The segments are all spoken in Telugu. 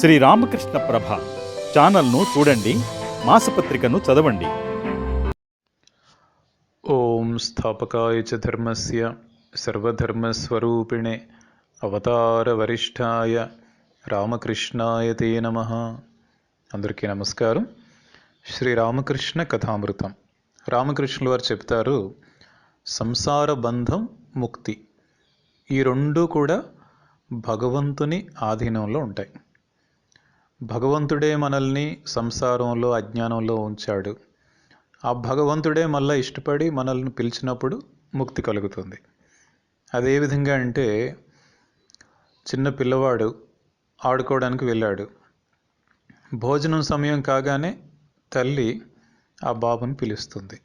శ్రీ రామకృష్ణ ప్రభ ఛానల్ను చూడండి మాసపత్రికను చదవండి. ఓం స్థాపకాయ చ ధర్మస్య సర్వధర్మస్వరూపిణే అవతారవరిష్ఠాయ రామకృష్ణాయ తే నమ. అందరికీ నమస్కారం. శ్రీ రామకృష్ణ కథామృతం. రామకృష్ణుల వారు చెప్తారు సంసార బంధం ముక్తి. ఈ రెండు కూడా భగవంతుని ఆధీనంలో ఉంటాయి. భగవంతుడే మనల్ని సంసారంలో అజ్ఞానంలో ఉంచాడు. ఆ భగవంతుడే మళ్ళీ ఇష్టపడి మనల్ని పిలిచినప్పుడు ముక్తి కలుగుతుంది. అదే విధంగా అంటే చిన్న పిల్లవాడు ఆడుకోవడానికి వెళ్ళాడు. భోజనం సమయం కాగానే తల్లి ఆ బాబుని పిలుస్తుంది.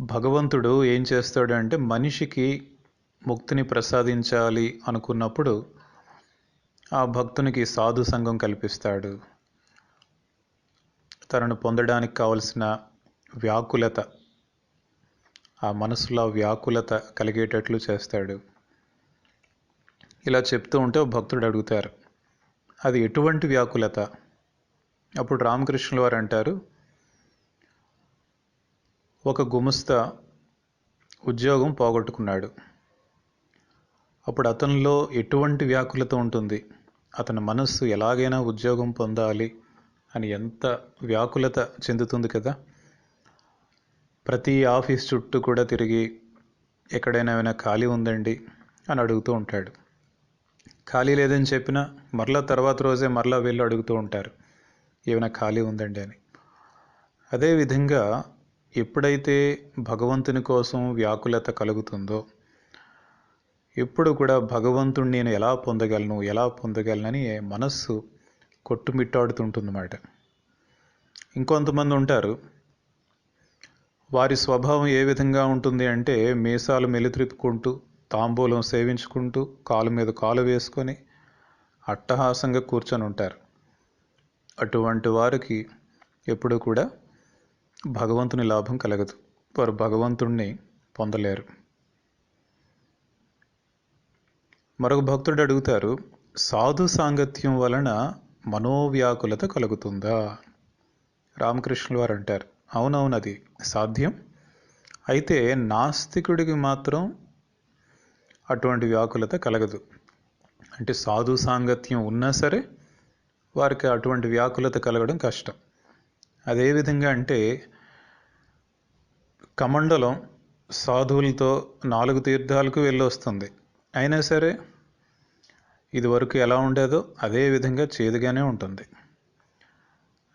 భగవంతుడు ఏం చేస్తాడంటే మనిషికి ముక్తిని ప్రసాదించాలి అనుకున్నప్పుడు ఆ భక్తునికి సాధు సంఘం కల్పిస్తాడు. తనను పొందడానికి కావలసిన వ్యాకులత ఆ మనసులో వ్యాకులత కలిగేటట్లు చేస్తాడు. ఇలా చెప్తూ ఉంటే భక్తుడు అడుగుతారు అది ఎటువంటి వ్యాకులత? అప్పుడు రామకృష్ణుల వారు అంటారు ఒక గుమస్తా ఉద్యోగం పోగొట్టుకున్నాడు. అప్పుడు అతనిలో ఎటువంటి వ్యాకులత ఉంటుంది? అతని మనస్సు ఎలాగైనా ఉద్యోగం పొందాలి అని ఎంత వ్యాకులత చెందుతుంది కదా. ప్రతి ఆఫీస్ చుట్టూ కూడా తిరిగి ఎక్కడైనా ఏమైనా ఖాళీ ఉందండి? అని అడుగుతూ ఉంటాడు. ఖాళీ లేదని చెప్పినా మరలా తర్వాత రోజే మరలా వెళ్ళి అడుగుతూ ఉంటారు ఏమైనా ఖాళీ ఉందండి? అని. అదేవిధంగా ఎప్పుడైతే భగవంతుని కోసం వ్యాకులత కలుగుతుందో ఎప్పుడు కూడా భగవంతుణ్ణి నేను ఎలా పొందగలను ఎలా పొందగలనని మనస్సు కొట్టుమిట్టాడుతుంటుందన్నమాట. ఇంకొంతమంది ఉంటారు వారి స్వభావం ఏ విధంగా ఉంటుంది అంటే మీసాలు మెలిత్రిప్పుకుంటూ తాంబూలం సేవించుకుంటూ కాలు మీద కాలు వేసుకొని అట్టహాసంగా కూర్చొని ఉంటారు. అటువంటి వారికి ఎప్పుడూ కూడా భగవంతుని లాభం కలగదు. వారు భగవంతుణ్ణి పొందలేరు. మరొక భక్తుడు అడుగుతారు సాధు సాంగత్యం వలన మనోవ్యాకులత కలుగుతుందా? రామకృష్ణుల వారు అంటారు అవునవును అది సాధ్యం. అయితే నాస్తికుడికి మాత్రం అటువంటి వ్యాకులత కలగదు. అంటే సాధు సాంగత్యం ఉన్నా సరే వారికి అటువంటి వ్యాకులత కలగడం కష్టం. అదేవిధంగా అంటే కమండలం సాధువులతో నాలుగు తీర్థాలకు వెళ్ళొస్తుంది. అయినా సరే ఇదివరకు ఎలా ఉండేదో అదే విధంగా చేదుగానే ఉంటుంది.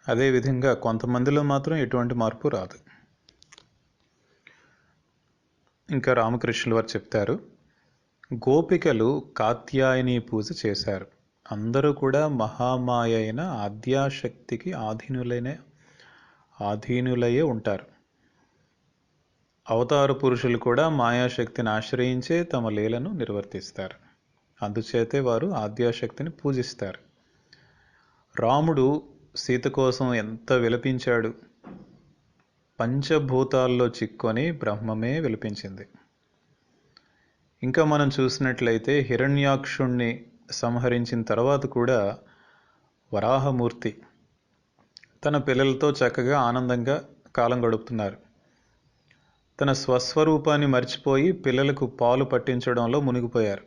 అదేవిధంగా కొంతమందిలో మాత్రం ఎటువంటి మార్పు రాదు. ఇంకా రామకృష్ణుల వారు చెప్తారు గోపికలు కాత్యాయని పూజ చేశారు. అందరూ కూడా మహామాయ అయిన ఆద్యాశక్తికి ఆధీనులైన ఆధీనులయ్యే ఉంటారు. అవతార పురుషులు కూడా మాయాశక్తిని ఆశ్రయించే తమ లీలను నిర్వర్తిస్తారు. అందుచేతే వారు ఆద్యాశక్తిని పూజిస్తారు. రాముడు సీత కోసం ఎంత విలపించాడు. పంచభూతాల్లో చిక్కొని బ్రహ్మమే విలపించింది. ఇంకా మనం చూసినట్లయితే హిరణ్యాక్షుణ్ణి సంహరించిన తర్వాత కూడా వరాహమూర్తి తన పిల్లలతో చక్కగా ఆనందంగా కాలం గడుపుతున్నారు. తన స్వస్వరూపాన్ని మర్చిపోయి పిల్లలకు పాలు పట్టించడంలో మునిగిపోయారు.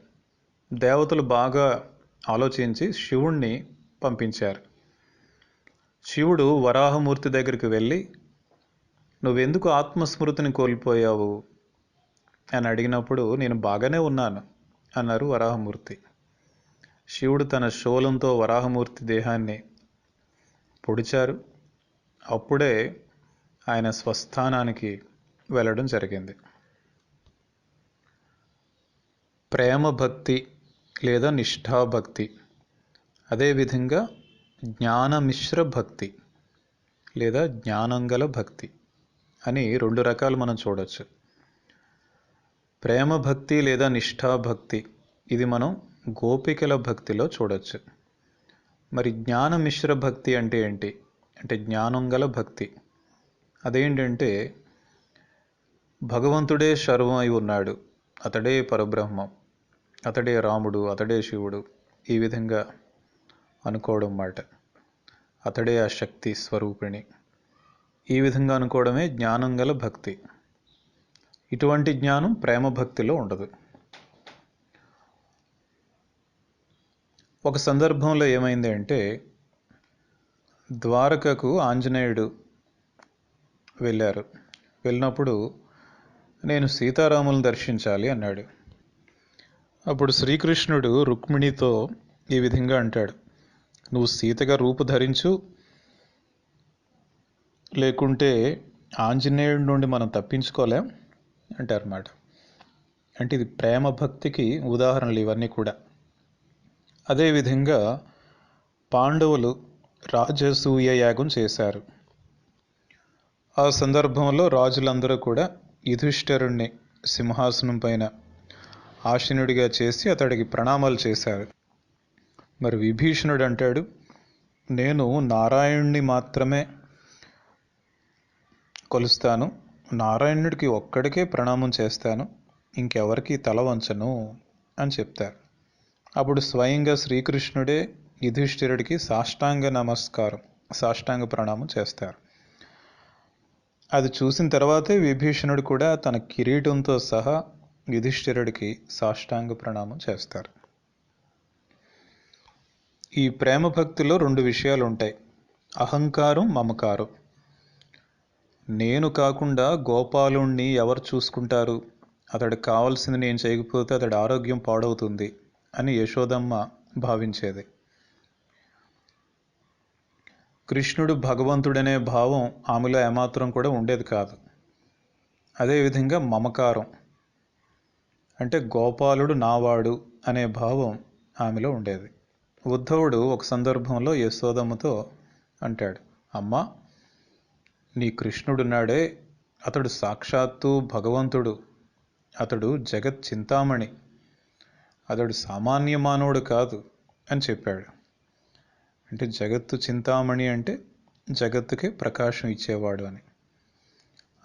దేవతలు బాగా ఆలోచించి శివుణ్ణి పంపించారు. శివుడు వరాహమూర్తి దగ్గరికి వెళ్ళి నువ్వెందుకు ఆత్మస్మృతిని కోల్పోయావు అని అడిగినప్పుడు నేను బాగానే ఉన్నాను అన్నారు వరాహమూర్తి. శివుడు తన శోలంతో వరాహమూర్తి దేహాన్ని పొడిచారు. అప్పుడే ఆయన స్వస్థానానికి వెళ్ళడం జరిగింది. ప్రేమ భక్తి లేదా నిష్ఠాభక్తి అదేవిధంగా జ్ఞానమిశ్ర భక్తి లేదా జ్ఞానంగల భక్తి అని రెండు రకాలు మనం చూడవచ్చు ప్రేమ భక్తి లేదా నిష్ఠాభక్తి ఇది మనం గోపికల భక్తిలో చూడవచ్చు మరి జ్ఞానమిశ్ర భక్తి అంటే ఏంటి? అంటే జ్ఞానం గల భక్తి. అదేంటంటే భగవంతుడే సర్వమై అయి ఉన్నాడు. అతడే పరబ్రహ్మం. అతడే రాముడు అతడే శివుడు. ఈ విధంగా అనుకోవడం మాట. అతడే ఆ శక్తి స్వరూపిణి. ఈ విధంగా అనుకోవడమే జ్ఞానం గల భక్తి. ఇటువంటి జ్ఞానం ప్రేమ భక్తిలో ఉండదు. ఒక సందర్భంలో ఏమైంది అంటే ద్వారకకు ఆంజనేయుడు వెళ్ళారు. వెళ్ళినప్పుడు నేను సీతారాములను దర్శించాలి అన్నాడు. అప్పుడు శ్రీకృష్ణుడు రుక్మిణితో ఈ విధంగా అంటాడు. నువ్వు సీతగా రూపు ధరించు. లేకుంటే ఆంజనేయుడి నుండి మనం తప్పించుకోలేం అంటారన్నమాట. అంటే ఇది ప్రేమ భక్తికి ఉదాహరణలు ఇవన్నీ కూడా. అదేవిధంగా పాండవులు రాజసూయ యాగం చేశారు. ఆ సందర్భంలో రాజులందరూ కూడా యుధిష్ఠరుణ్ణి సింహాసనం పైన ఆశీనుడిగా చేసి అతడికి ప్రణామాలు చేశారు. మరి విభీషణుడు అంటాడు నేను నారాయణుణ్ణి మాత్రమే కొలుస్తాను. నారాయణుడికి ఒక్కడికే ప్రణామం చేస్తాను. ఇంకెవరికి తల వంచను అని చెప్తారు. అప్పుడు స్వయంగా శ్రీకృష్ణుడే యుధిష్ఠిరుడికి సాష్టాంగ నమస్కారం సాష్టాంగ ప్రణామం చేస్తారు. అది చూసిన తర్వాతే విభీషణుడు కూడా తన కిరీటంతో సహా యుధిష్ఠిరుడికి సాష్టాంగ ప్రణామం చేస్తారు. ఈ ప్రేమ భక్తిలో రెండు విషయాలు ఉంటాయి. అహంకారం మమకారం. నేను కాకుండా గోపాలుణ్ణి ఎవరు చూసుకుంటారు? అతడికి కావాల్సింది నేను చేయకపోతే అతడి ఆరోగ్యం పాడవుతుంది అని యశోదమ్మ భావించేది. కృష్ణుడు భగవంతుడనే భావం ఆమెలో ఏమాత్రం కూడా ఉండేది కాదు. అదేవిధంగా మమకారం. అంటే గోపాలుడు నావాడు అనే భావం ఆమెలో ఉండేది. ఉద్ధవుడు ఒక సందర్భంలో యశోదమ్మతో అంటాడు అమ్మా నీ కృష్ణుడున్నాడే అతడు సాక్షాత్తు భగవంతుడు. అతడు జగత్ చింతామణి. అతడు సామాన్య మానవుడు కాదు అని చెప్పాడు. అంటే జగత్తు చింతామణి అంటే జగత్తుకే ప్రకాశం ఇచ్చేవాడు అని.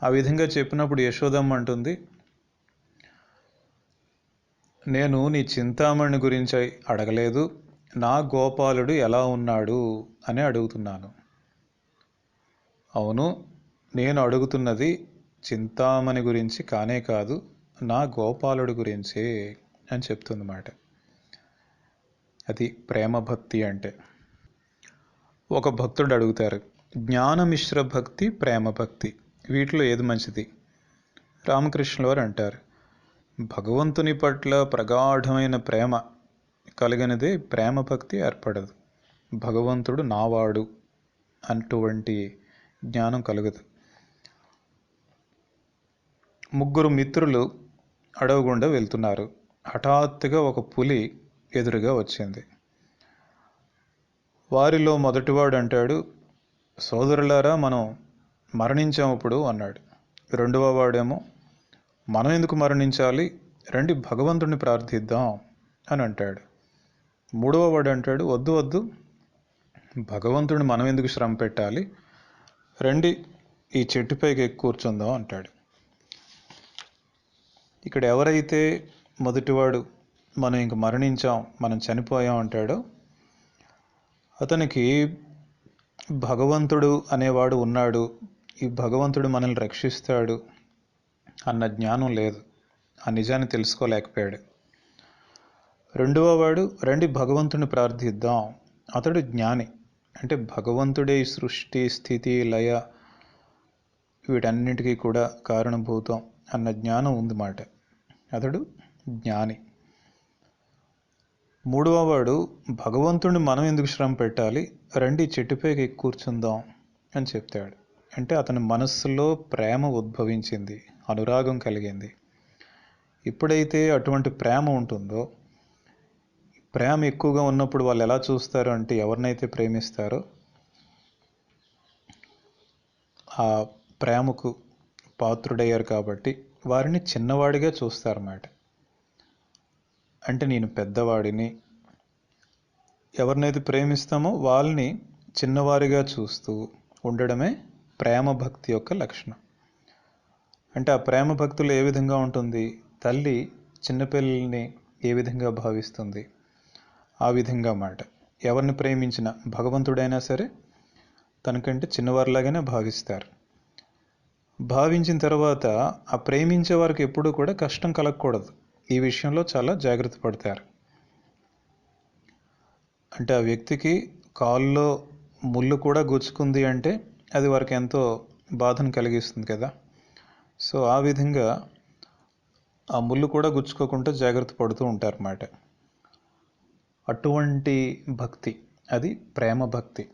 ఆ విధంగా చెప్పినప్పుడు యశోదమ్మ అంటుంది నేను నీ చింతామణి గురించి అడగలేదు. నా గోపాలుడు ఎలా ఉన్నాడు? అని అడుగుతున్నాను. అవును నేను అడుగుతున్నది చింతామణి గురించి కానే కాదు నా గోపాలుడు గురించే అని చెప్తుందన్నమాట. అది ప్రేమ భక్తి అంటే. ఒక భక్తుడు అడుగుతారు జ్ఞానమిశ్ర భక్తి ప్రేమ భక్తి వీటిలో ఏది మంచిది? రామకృష్ణుల వారు అంటారు భగవంతుని పట్ల ప్రగాఢమైన ప్రేమ కలిగినదే ప్రేమ భక్తి ఏర్పడదు. భగవంతుడు నావాడు అటువంటి జ్ఞానం కలుగదు. ముగ్గురు మిత్రులు అడవుగుండా వెళ్తున్నారు. హఠాత్తుగా ఒక పులి ఎదురుగా వచ్చింది. వారిలో మొదటివాడు అంటాడు సోదరులారా మనం మరణించామప్పుడు అన్నాడు. రెండవ వాడేమో మనం ఎందుకు మరణించాలి? రండి భగవంతుడిని ప్రార్థిద్దాం అని అంటాడు. మూడవ వాడు అంటాడు వద్దు వద్దు భగవంతుడిని మనం ఎందుకు శ్రమ పెట్టాలి? రండి ఈ చెట్టుపైకి ఎక్కి కూర్చుందాం అంటాడు. ఇక్కడ ఎవరైతే మొదటివాడు మనం ఇంక మరణించాం మనం చనిపోయాం అంటాడో అతనికి భగవంతుడు అనేవాడు ఉన్నాడు. ఈ భగవంతుడు మనల్ని రక్షిస్తాడు అన్న జ్ఞానం లేదు. ఆ నిజాన్ని తెలుసుకోలేకపోయాడు. రెండవ వాడు రండి భగవంతుని ప్రార్థిద్దాం. అతడు జ్ఞాని. అంటే భగవంతుడే ఈ సృష్టి స్థితి లయ వీటన్నిటికీ కూడా కారణభూతం అన్న జ్ఞానం ఉంది మాట. అతడు జ్ఞాని. మూడవ వాడు భగవంతుడిని మనం ఎందుకు శ్రమ పెట్టాలి? రండి చెట్టుపైకి కూర్చుందాం అని చెప్తాడు. అంటే అతని మనస్సులో ప్రేమ ఉద్భవించింది అనురాగం కలిగింది. ఎప్పుడైతే అటువంటి ప్రేమ ఉంటుందో ప్రేమ ఎక్కువగా ఉన్నప్పుడు వాళ్ళు ఎలా చూస్తారు అంటే ఎవరినైతే ప్రేమిస్తారో ఆ ప్రేమకు పాత్రుడయ్యారు కాబట్టి వారిని చిన్నవాడిగా చూస్తారన్నమాట. అంటే నేను పెద్దవాడిని. ఎవరినైతే ప్రేమిస్తామో వాళ్ళని చిన్నవారిగా చూస్తూ ఉండడమే ప్రేమ భక్తి యొక్క లక్షణం. అంటే ఆ ప్రేమ భక్తులు ఏ విధంగా ఉంటుంది? తల్లి చిన్నపిల్లల్ని ఏ విధంగా భావిస్తుంది? ఆ విధంగా మాట. ఎవరిని ప్రేమించిన భగవంతుడైనా సరే తనకంటే చిన్నవారిలాగానే భావిస్తారు. భావించిన తర్వాత ఆ ప్రేమించే వారికి ఎప్పుడూ కూడా కష్టం కలగకూడదు. ఈ విషయంలో చాలా జాగ్రత్త పడతారు. అంటే ఆ వ్యక్తికి కాల్లో ముళ్ళు కూడా గుచ్చుకుంది అంటే అది వారికి ఎంతో బాధను కలిగిస్తుంది కదా. సో ఆ విధంగా ఆ ముళ్ళు కూడా గుచ్చుకోకుండా జాగ్రత్త పడుతూ ఉంటారన్నమాట. అటువంటి భక్తి అది ప్రేమ భక్తి.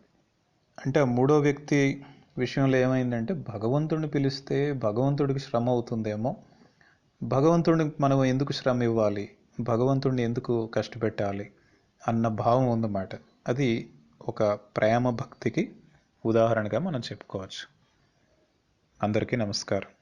అంటే ఆ మూడో వ్యక్తి విషయంలో ఏమైందంటే భగవంతుడిని పిలిస్తే భగవంతుడికి శ్రమ అవుతుందేమో భగవంతుడిని మనం ఎందుకు శ్రమ ఇవ్వాలి భగవంతుడిని ఎందుకు కష్టపెట్టాలి? అన్న భావం ఉందన్నమాట. అది ఒక ప్రేమ భక్తికి ఉదాహరణగా మనం చెప్పుకోవచ్చు. అందరికీ నమస్కారం.